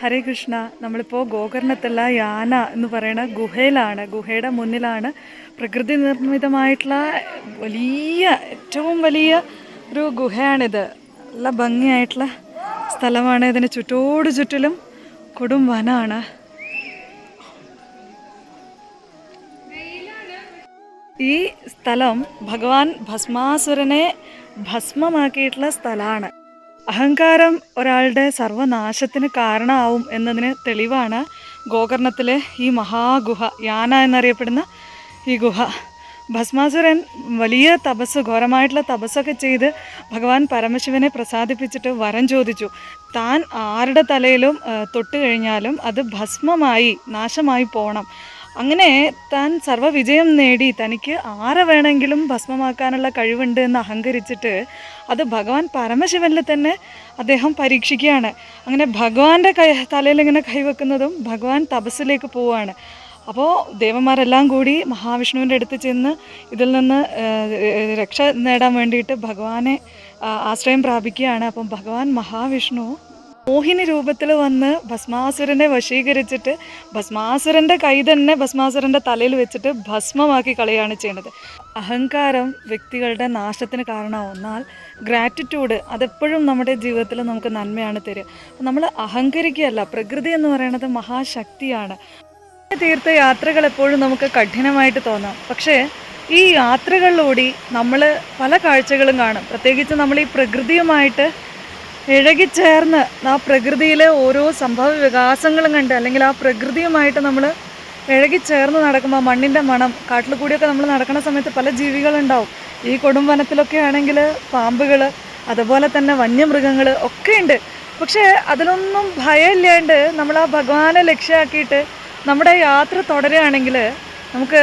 ഹരേ കൃഷ്ണ നമ്മളിപ്പോൾ ഗോകർണത്തുള്ള യാന എന്ന് പറയുന്ന ഗുഹയിലാണ് ഗുഹയുടെ മുന്നിലാണ് പ്രകൃതി നിർമ്മിതമായിട്ടുള്ള വലിയ ഏറ്റവും വലിയ ഒരു ഗുഹയാണിത്. നല്ല ഭംഗിയായിട്ടുള്ള സ്ഥലമാണ്. ഇതിന് ചുറ്റോട് ചുറ്റിലും കൊടും വനാണ്. ഈ സ്ഥലം ഭഗവാൻ ഭസ്മാസുരനെ ഭസ്മമാക്കിയിട്ടുള്ള സ്ഥലമാണ്. അഹങ്കാരം ഒരാളുടെ സർവനാശത്തിന് കാരണമാവും എന്നതിന് തെളിവാണ് ഗോകർണത്തിലെ ഈ മഹാഗുഹ യാന എന്നറിയപ്പെടുന്ന ഈ ഗുഹ. ഭസ്മാസുരൻ വലിയ തപസ് ഘോരമായിട്ടുള്ള തപസ്സൊക്കെ ചെയ്ത് ഭഗവാൻ പരമശിവനെ പ്രസാദിപ്പിച്ചിട്ട് വരം ചോദിച്ചു. താൻ ആരുടെ തലയിലും തൊട്ട് കഴിഞ്ഞാലും അത് ഭസ്മമായി നാശമായി പോകണം അങ്ങനെ താൻ സർവവിജയം നേടി. തനിക്ക് ആരെ വേണമെങ്കിലും ഭസ്മമാക്കാനുള്ള കഴിവുണ്ട് എന്ന് അഹങ്കരിച്ചിട്ട് അത് ഭഗവാൻ പരമശിവനിൽ തന്നെ അദ്ദേഹം പരീക്ഷിക്കുകയാണ്. അങ്ങനെ ഭഗവാന്റെ കൈ തലയിൽ ഇങ്ങനെ കൈവെക്കുന്നതും ഭഗവാൻ തപസ്സിലേക്ക് പോവുകയാണ്. അപ്പോൾ ദേവന്മാരെല്ലാം കൂടി മഹാവിഷ്ണുവിന്റെ അടുത്ത് ചെന്ന് ഇതിൽ നിന്ന് രക്ഷ നേടാൻ വേണ്ടിയിട്ട് ഭഗവാനെ ആശ്രയം പ്രാപിക്കുകയാണ്. അപ്പം ഭഗവാൻ മഹാവിഷ്ണു മോഹിനി രൂപത്തിൽ വന്ന് ഭസ്മാസുരനെ വശീകരിച്ചിട്ട് ഭസ്മാസുരന്റെ കൈ തന്നെ ഭസ്മാസുരന്റെ തലയിൽ വെച്ചിട്ട് ഭസ്മമാക്കി കളയാണ് ചെയ്യുന്നത് അഹങ്കാരം വ്യക്തികളുടെ നാശത്തിന് കാരണമാവുന്നാൽ ഗ്രാറ്റിറ്റ്യൂഡ് അതെപ്പോഴും നമ്മുടെ ജീവിതത്തിൽ നമുക്ക് നന്മയാണ് തരിക. നമ്മൾ അഹങ്കരിക്കുകയല്ല പ്രകൃതി എന്ന് പറയുന്നത് മഹാശക്തിയാണ്. തീർത്ത യാത്രകൾ എപ്പോഴും നമുക്ക് കഠിനമായിട്ട് തോന്നാം. പക്ഷേ ഈ യാത്രകളിലൂടെ നമ്മൾ പല കാഴ്ചകളും കാണും. പ്രത്യേകിച്ച് നമ്മൾ ഈ പ്രകൃതിയുമായിട്ട് ഇഴകിച്ചേർന്ന് ആ പ്രകൃതിയിലെ ഓരോ സംഭവ വികാസങ്ങളും കണ്ട് അല്ലെങ്കിൽ ആ പ്രകൃതിയുമായിട്ട് നമ്മൾ ഇഴകിച്ചേർന്ന് നടക്കുമ്പോൾ മണ്ണിന്റെ മണം കാട്ടിൽ കൂടിയൊക്കെ നമ്മൾ നടക്കുന്ന സമയത്ത് പല ജീവികളുണ്ടാവും. ഈ കൊടുംവനത്തിലൊക്കെ ആണെങ്കിൽ പാമ്പുകൾ അതുപോലെ തന്നെ വന്യമൃഗങ്ങൾ ഒക്കെ ഉണ്ട്. പക്ഷേ അതിനൊന്നും ഭയമില്ലാണ്ട് നമ്മൾ ആ ഭഗവാനെ ലക്ഷ്യമാക്കിയിട്ട് നമ്മുടെ യാത്ര തുടരുകയാണെങ്കിൽ നമുക്ക്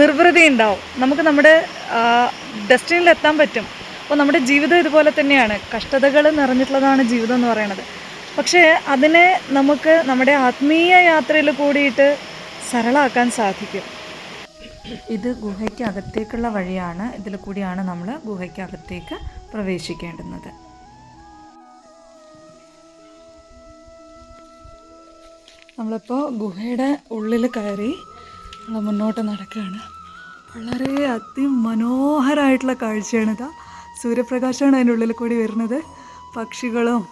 നിർവൃതി ഉണ്ടാവും. നമുക്ക് നമ്മുടെ ഡെസ്റ്റിനിൽ എത്താൻ പറ്റും. അപ്പോൾ നമ്മുടെ ജീവിതം ഇതുപോലെ തന്നെയാണ്. കഷ്ടതകൾ നിറഞ്ഞിട്ടുള്ളതാണ് ജീവിതം എന്ന് പറയുന്നത്. പക്ഷേ അതിനെ നമുക്ക് നമ്മുടെ ആത്മീയ യാത്രയിൽ കൂടിയിട്ട് സരളാക്കാൻ സാധിക്കും. ഇത് ഗുഹയ്ക്കകത്തേക്കുള്ള വഴിയാണ്. ഇതിൽ കൂടിയാണ് നമ്മൾ ഗുഹയ്ക്കകത്തേക്ക് പ്രവേശിക്കേണ്ടുന്നത്. നമ്മളിപ്പോൾ ഗുഹയുടെ ഉള്ളിൽ കയറി നമ്മൾ മുന്നോട്ട് നടക്കുകയാണ്. വളരെ അതിമനോഹരമായിട്ടുള്ള കാഴ്ചയാണ് ഇതാ. സൂര്യപ്രകാശമാണ് അതിന്റെ ഉള്ളിൽ കൂടി വരുന്നത്. പക്ഷികളും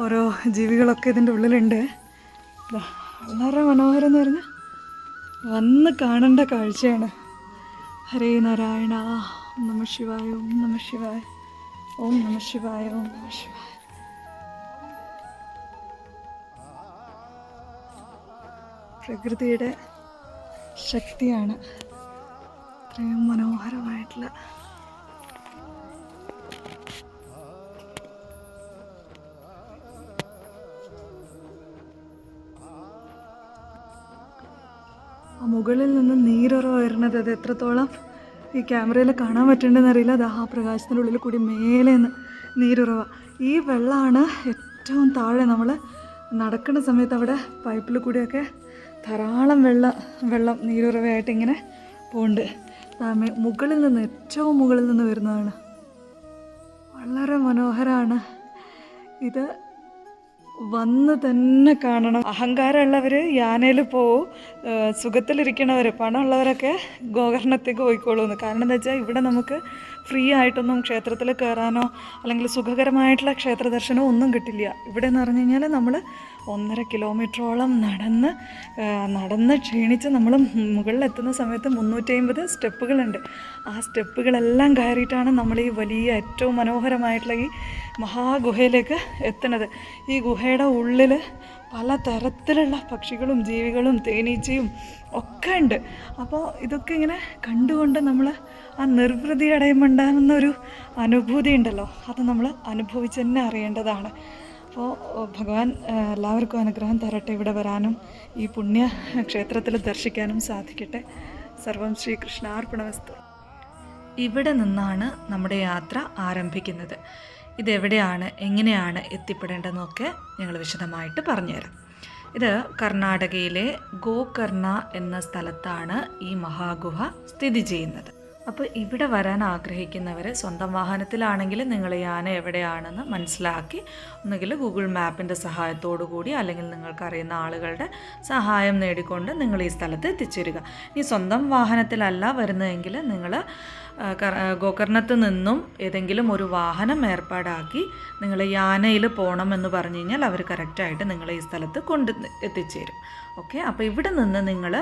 ഓരോ ജീവികളൊക്കെ ഇതിന്റെ ഉള്ളിലുണ്ട്. വളരെ മനോഹരം എന്ന് പറഞ്ഞാൽ വന്ന് കാണേണ്ട കാഴ്ചയാണ്. ഹരേ നാരായണ ഓം നമ ശിവായ ഓം നമ ശിവായ ഓം നമ ശിവായ ഓം നമ ശിവായ. പ്രകൃതിയുടെ ശക്തിയാണ് ഇത്രയും മനോഹരമായിട്ടുള്ള മുകളിൽ നിന്ന് നീരുറവ് വരുന്നത് അത് എത്രത്തോളം ഈ ക്യാമറയിൽ കാണാൻ പറ്റുന്നുണ്ടെന്ന് അറിയില്ല. അത് ആ പ്രകാശത്തിന്റെ ഉള്ളിൽ കൂടി മേലെ നിന്ന് നീരുറവ. ഈ വെള്ളമാണ് ഏറ്റവും താഴെ നമ്മൾ നടക്കുന്ന സമയത്ത് അവിടെ പൈപ്പിൽ കൂടിയൊക്കെ ധാരാളം വെള്ളം വെള്ളം നീരുറവയായിട്ട് ഇങ്ങനെ പോകുന്നുണ്ട് മുകളിൽ നിന്ന് ഏറ്റവും മുകളിൽ നിന്ന് വരുന്നതാണ്. വളരെ മനോഹരമാണ്. ഇത് വന്ന് തന്നെ കാണണം. അഹങ്കാരമുള്ളവർ യാനയിൽ പോവും. സുഖത്തിലിരിക്കണവർ പണമുള്ളവരൊക്കെ ഗോകർണത്തേക്ക് പോയിക്കോളൂന്ന്. കാരണം എന്താ വെച്ചാൽ ഇവിടെ നമുക്ക് ഫ്രീ ആയിട്ടൊന്നും ക്ഷേത്രത്തിൽ കയറാനോ അല്ലെങ്കിൽ സുഖകരമായിട്ടുള്ള ക്ഷേത്ര ദർശനമോ ഒന്നും കിട്ടില്ല. ഇവിടെ എന്ന് പറഞ്ഞു കഴിഞ്ഞാൽ നമ്മൾ ഒന്നര കിലോമീറ്ററോളം നടന്ന് നടന്ന് ക്ഷീണിച്ച് നമ്മൾ മുകളിലെത്തുന്ന സമയത്ത് മുന്നൂറ്റി അമ്പത് സ്റ്റെപ്പുകളുണ്ട്. ആ സ്റ്റെപ്പുകളെല്ലാം കയറിയിട്ടാണ് നമ്മൾ ഈ വലിയ ഏറ്റവും മനോഹരമായിട്ടുള്ള ഈ മഹാഗുഹയിലേക്ക് എത്തുന്നത്. ഈ ഗുഹയുടെ ഉള്ളിൽ പല തരത്തിലുള്ള പക്ഷികളും ജീവികളും തേനീച്ചയും ഒക്കെ ഉണ്ട്. അപ്പോൾ ഇതൊക്കെ ഇങ്ങനെ കണ്ടുകൊണ്ട് നമ്മൾ ആ നിർവൃതി അടയുമുണ്ടാകുന്ന ഒരു അനുഭൂതി ഉണ്ടല്ലോ. അത് നമ്മൾ അനുഭവിച്ച് തന്നെ അറിയേണ്ടതാണ്. അപ്പോൾ ഭഗവാൻ എല്ലാവർക്കും അനുഗ്രഹം തരട്ടെ ഇവിടെ വരാനും ഈ പുണ്യ ക്ഷേത്രത്തിൽ ദർശിക്കാനും സാധിക്കട്ടെ. സർവം ശ്രീകൃഷ്ണാർപ്പണവസ്തു ഇവിടെ നിന്നാണ് നമ്മുടെ യാത്ര ആരംഭിക്കുന്നത്. ഇതെവിടെയാണ് എങ്ങനെയാണ് എത്തിപ്പെടേണ്ടതെന്നൊക്കെ ഞങ്ങൾ വിശദമായിട്ട് പറഞ്ഞുതരാം. ഇത് കർണാടകയിലെ ഗോകർണ എന്ന സ്ഥലത്താണ് ഈ മഹാഗുഹ സ്ഥിതി ചെയ്യുന്നത്. അപ്പോൾ ഇവിടെ വരാൻ ആഗ്രഹിക്കുന്നവർ സ്വന്തം വാഹനത്തിലാണെങ്കിൽ നിങ്ങൾ യാന എവിടെയാണെന്ന് മനസ്സിലാക്കി ഒന്നുകിൽ ഗൂഗിൾ മാപ്പിന്റെ സഹായത്തോടു കൂടി അല്ലെങ്കിൽ നിങ്ങൾക്കറിയുന്ന ആളുകളുടെ സഹായം നേടിക്കൊണ്ട് നിങ്ങൾ ഈ സ്ഥലത്ത് എത്തിച്ചേരുക. ഇനി സ്വന്തം വാഹനത്തിലല്ല വരുന്നതെങ്കിൽ നിങ്ങൾ ഗോകർണത്ത് നിന്നും ഏതെങ്കിലും ഒരു വാഹനം ഏർപ്പാടാക്കി നിങ്ങൾ യാനയിൽ പോകണമെന്ന് പറഞ്ഞു കഴിഞ്ഞാൽ അവർ കറക്റ്റായിട്ട് നിങ്ങളെ ഈ സ്ഥലത്ത് കൊണ്ട് എത്തിച്ചേരും. ഓക്കെ? അപ്പോൾ ഇവിടെ നിന്ന് നിങ്ങൾ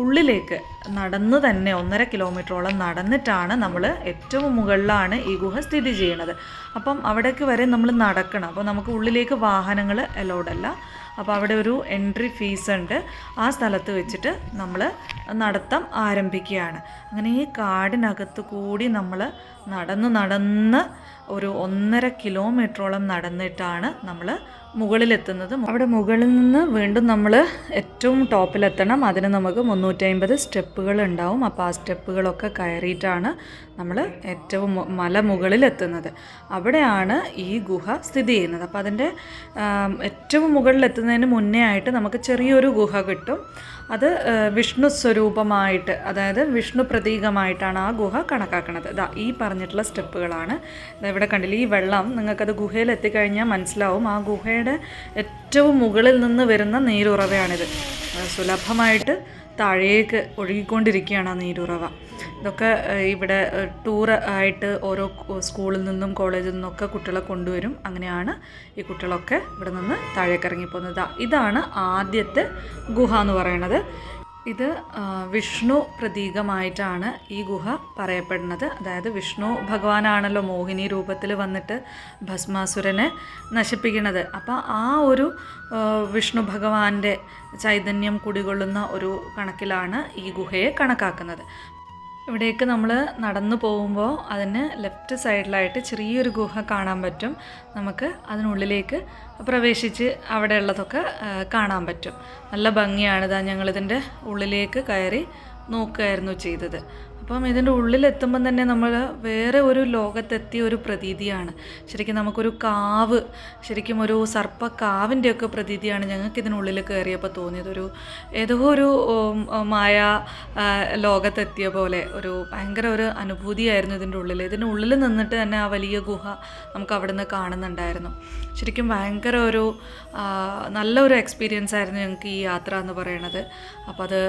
ഉള്ളിലേക്ക് നടന്ന് തന്നെ ഒന്നര കിലോമീറ്ററോളം നടന്നിട്ടാണ് നമ്മൾ ഏറ്റവും മുകളിലാണ് ഈ ഗുഹ സ്ഥിതി ചെയ്യുന്നത്. അപ്പം അവിടേക്ക് വരെ നമ്മൾ നടക്കണം. അപ്പോൾ നമുക്ക് ഉള്ളിലേക്ക് വാഹനങ്ങൾ അലൗഡ് അല്ല. അപ്പോൾ അവിടെ ഒരു എൻട്രി ഫീസ് ഉണ്ട്. ആ സ്ഥലത്ത് വെച്ചിട്ട് നമ്മൾ നടത്തം ആരംഭിക്കുകയാണ്. അങ്ങനെ ഈ കാടിനകത്ത് കൂടി നമ്മൾ നടന്ന് നടന്ന് ഒരു ഒന്നര കിലോമീറ്ററോളം നടന്നിട്ടാണ് നമ്മൾ മുകളിലെത്തുന്നത്. അവിടെ മുകളിൽ നിന്ന് വീണ്ടും നമ്മൾ ഏറ്റവും ടോപ്പിലെത്തണം. അതിന് നമുക്ക് മുന്നൂറ്റമ്പത് സ്റ്റെപ്പുകൾ ഉണ്ടാവും. അപ്പോൾ ആ സ്റ്റെപ്പുകളൊക്കെ കയറിയിട്ടാണ് നമ്മൾ ഏറ്റവും മല മുകളിൽ എത്തുന്നത് അവിടെയാണ് ഈ ഗുഹ സ്ഥിതി ചെയ്യുന്നത്. അപ്പോൾ അതിന്റെ ഏറ്റവും മുകളിലെത്തുന്നതിന് മുന്നേ ആയിട്ട് നമുക്ക് ചെറിയൊരു ഗുഹ കിട്ടും. അത് വിഷ്ണു സ്വരൂപമായിട്ട് അതായത് വിഷ്ണു പ്രതീകമായിട്ടാണ് ആ ഗുഹ കണക്കാക്കുന്നത് ഇതാ ഈ പറഞ്ഞിട്ടുള്ള സ്റ്റെപ്പുകളാണ്. ഇവിടെ കണ്ടില്ല ഈ വെള്ളം നിങ്ങൾക്കത് ഗുഹയിൽ എത്തിക്കഴിഞ്ഞാൽ മനസ്സിലാവും. ആ ഗുഹയുടെ ഏറ്റവും മുകളിൽ നിന്ന് വരുന്ന നീരുറവയാണിത്. സുലഭമായിട്ട് താഴേക്ക് ഒഴുകിക്കൊണ്ടിരിക്കുകയാണ് ആ നീരുറവ. ഇതൊക്കെ ഇവിടെ ടൂർ ആയിട്ട് ഓരോ സ്കൂളിൽ നിന്നും കോളേജിൽ നിന്നൊക്കെ കുട്ടികളെ കൊണ്ടുവരും. അങ്ങനെയാണ് ഈ കുട്ടികളൊക്കെ ഇവിടെ നിന്ന് താഴേക്ക് ഇറങ്ങിപ്പോകുന്നത് ഇതാണ് ആദ്യത്തെ ഗുഹ എന്ന് പറയുന്നത് ഇത് വിഷ്ണു പ്രതീകമായിട്ടാണ് ഈ ഗുഹ പറയപ്പെടുന്നത്. അതായത് വിഷ്ണു ഭഗവാനാണല്ലോ മോഹിനി രൂപത്തിൽ വന്നിട്ട് ഭസ്മാസുരനെ നശിപ്പിക്കുന്നത്. അപ്പോൾ ആ ഒരു വിഷ്ണു ഭഗവാന്റെ ചൈതന്യം കുടികൊള്ളുന്ന ഒരു കണക്കിലാണ് ഈ ഗുഹയെ കണക്കാക്കുന്നത്. ഇവിടേക്ക് നമ്മൾ നടന്നു പോകുമ്പോൾ അതിന് ലെഫ്റ്റ് സൈഡിലായിട്ട് ചെറിയൊരു ഗുഹ കാണാൻ പറ്റും. നമുക്ക് അതിനുള്ളിലേക്ക് പ്രവേശിച്ച് അവിടെയുള്ളതൊക്കെ കാണാൻ പറ്റും. നല്ല ഭംഗിയാണ് ഇതാ ഞങ്ങളിതിന്റെ ഉള്ളിലേക്ക് കയറി നോക്കുകയായിരുന്നു ചെയ്തത്. അപ്പം ഇതിന്റെ ഉള്ളിലെത്തുമ്പം തന്നെ നമ്മൾ വേറെ ഒരു ലോകത്തെത്തിയ ഒരു പ്രതീതിയാണ്. ശരിക്കും നമുക്കൊരു കാവ് ശരിക്കും ഒരു സർപ്പക്കാവിന്റെയൊക്കെ പ്രതീതിയാണ് ഞങ്ങൾക്ക് ഇതിനുള്ളിൽ കയറിയപ്പോൾ തോന്നിയത്. ഒരു ഏതോ ഒരു മായ ലോകത്തെത്തിയ പോലെ ഒരു ഭയങ്കര ഒരു അനുഭൂതിയായിരുന്നു ഇതിന്റെ ഉള്ളിൽ. ഇതിന്റെ ഉള്ളിൽ നിന്നിട്ട് തന്നെ ആ വലിയ ഗുഹ നമുക്ക് അവിടെ നിന്ന് കാണുന്നുണ്ടായിരുന്നു. ശരിക്കും ഭയങ്കര ഒരു നല്ലൊരു എക്സ്പീരിയൻസ് ആയിരുന്നു ഞങ്ങൾക്ക് ഈ യാത്ര എന്ന് പറയണത്. അപ്പോൾ അത്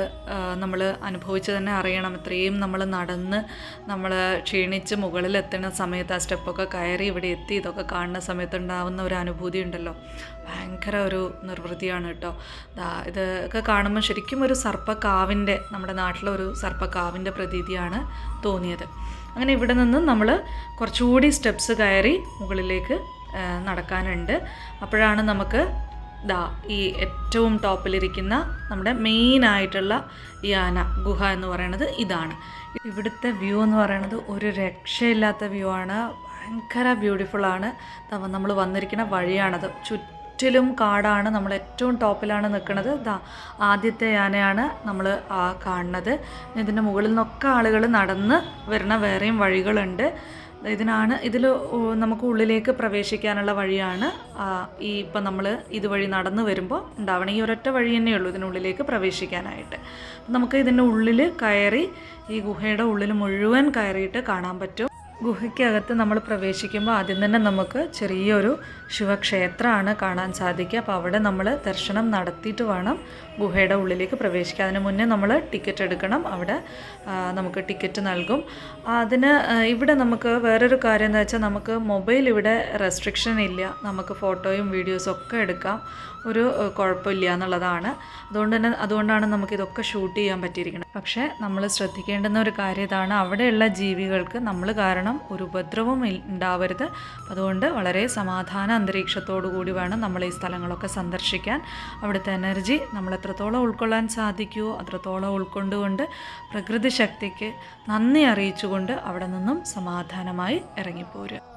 നമ്മൾ അനുഭവിച്ച് തന്നെ അറിയണം. ഇത്രയും നമ്മൾ നടന്ന് നമ്മൾ ക്ഷീണിച്ച് മുകളിലെത്തുന്ന സമയത്ത് ആ സ്റ്റെപ്പൊക്കെ കയറി ഇവിടെ എത്തി ഇതൊക്കെ കാണുന്ന സമയത്ത് ഉണ്ടാവുന്ന ഒരു അനുഭൂതി ഉണ്ടല്ലോ. ഭയങ്കര ഒരു നിർവൃതിയാണ് കേട്ടോ. ഇതൊക്കെ കാണുമ്പോൾ ശരിക്കും ഒരു സർപ്പക്കാവിന്റെ നമ്മുടെ നാട്ടിലെ ഒരു സർപ്പക്കാവിന്റെ പ്രതീതിയാണ് തോന്നിയത്. അങ്ങനെ ഇവിടെ നിന്ന് നമ്മൾ കുറച്ചുകൂടി സ്റ്റെപ്സ് കയറി മുകളിലേക്ക് നടക്കാനുണ്ട്. അപ്പോഴാണ് നമുക്ക് ദാ ഈ ഏറ്റവും ടോപ്പിലിരിക്കുന്ന നമ്മുടെ മെയിൻ ആയിട്ടുള്ള ഈ ആന ഗുഹ എന്ന് പറയുന്നത് ഇതാണ്. ഇവിടുത്തെ വ്യൂ എന്ന് പറയുന്നത് ഒരു രക്ഷയില്ലാത്ത വ്യൂ ആണ്. ഭയങ്കര ബ്യൂട്ടിഫുള്ളാണ് നമ്മൾ വന്നിരിക്കുന്ന വഴിയാണത്. ചുറ്റിലും കാടാണ് നമ്മൾ ഏറ്റവും ടോപ്പിലാണ് നിൽക്കുന്നത്. ദാ ആദ്യത്തെ ആനയാണ് നമ്മൾ കാണുന്നത്. ഇതിന്റെ മുകളിൽ നിന്നൊക്കെ ആളുകൾ നടന്ന് വരുന്ന വേറെയും വഴികളുണ്ട്. ഇതിനാണ് ഇതിൽ നമുക്ക് ഉള്ളിലേക്ക് പ്രവേശിക്കാനുള്ള വഴിയാണ് ഈ ഇപ്പം നമ്മൾ ഇതുവഴി നടന്നു വരുമ്പോൾ ഉണ്ടാവണം ഈ ഒരൊറ്റ വഴി തന്നെയുള്ളൂ ഇതിനുള്ളിലേക്ക് പ്രവേശിക്കാനായിട്ട്. നമുക്ക് ഇതിന്റെ ഉള്ളിൽ കയറി ഈ ഗുഹയുടെ ഉള്ളിൽ മുഴുവൻ കയറിയിട്ട് കാണാൻ പറ്റും. ഗുഹയ്ക്കകത്ത് നമ്മൾ പ്രവേശിക്കുമ്പോൾ ആദ്യം തന്നെ നമുക്ക് ചെറിയൊരു ശിവക്ഷേത്രമാണ് കാണാൻ സാധിക്കുക. അപ്പോൾ അവിടെ നമ്മൾ ദർശനം നടത്തിയിട്ട് വേണം ഗുഹയുടെ ഉള്ളിലേക്ക് പ്രവേശിക്കുക. അതിന് മുന്നേ നമ്മൾ ടിക്കറ്റ് എടുക്കണം. അവിടെ നമുക്ക് ടിക്കറ്റ് നൽകും. അതിന് ഇവിടെ നമുക്ക് വേറൊരു കാര്യം എന്താ വെച്ചാൽ നമുക്ക് മൊബൈൽ ഇവിടെ റെസ്ട്രിക്ഷൻ ഇല്ല. നമുക്ക് ഫോട്ടോയും വീഡിയോസും ഒക്കെ എടുക്കാം. ഒരു കുഴപ്പമില്ല എന്നുള്ളതാണ്. അതുകൊണ്ട് തന്നെ അതുകൊണ്ടാണ് നമുക്ക് ഇതൊക്കെ ഷൂട്ട് ചെയ്യാൻ പറ്റിയിരിക്കുന്നത്. പക്ഷേ നമ്മൾ ശ്രദ്ധിക്കേണ്ടുന്ന ഒരു കാര്യം ഇതാണ്. അവിടെയുള്ള ജീവികൾക്ക് നമ്മൾ കാരണം ഒരു ഉപദ്രവം ഉണ്ടാവരുത്. അതുകൊണ്ട് വളരെ സമാധാന അന്തരീക്ഷത്തോടു കൂടി വേണം നമ്മൾ ഈ സ്ഥലങ്ങളൊക്കെ സന്ദർശിക്കാൻ. അവിടുത്തെ എനർജി നമ്മൾ എത്രത്തോളം ഉൾക്കൊള്ളാൻ സാധിക്കുമോ അത്രത്തോളം ഉൾക്കൊണ്ടുകൊണ്ട് പ്രകൃതി ശക്തിക്ക് നന്ദി അറിയിച്ചുകൊണ്ട് അവിടെ നിന്നും സമാധാനമായി ഇറങ്ങിപ്പോരുക.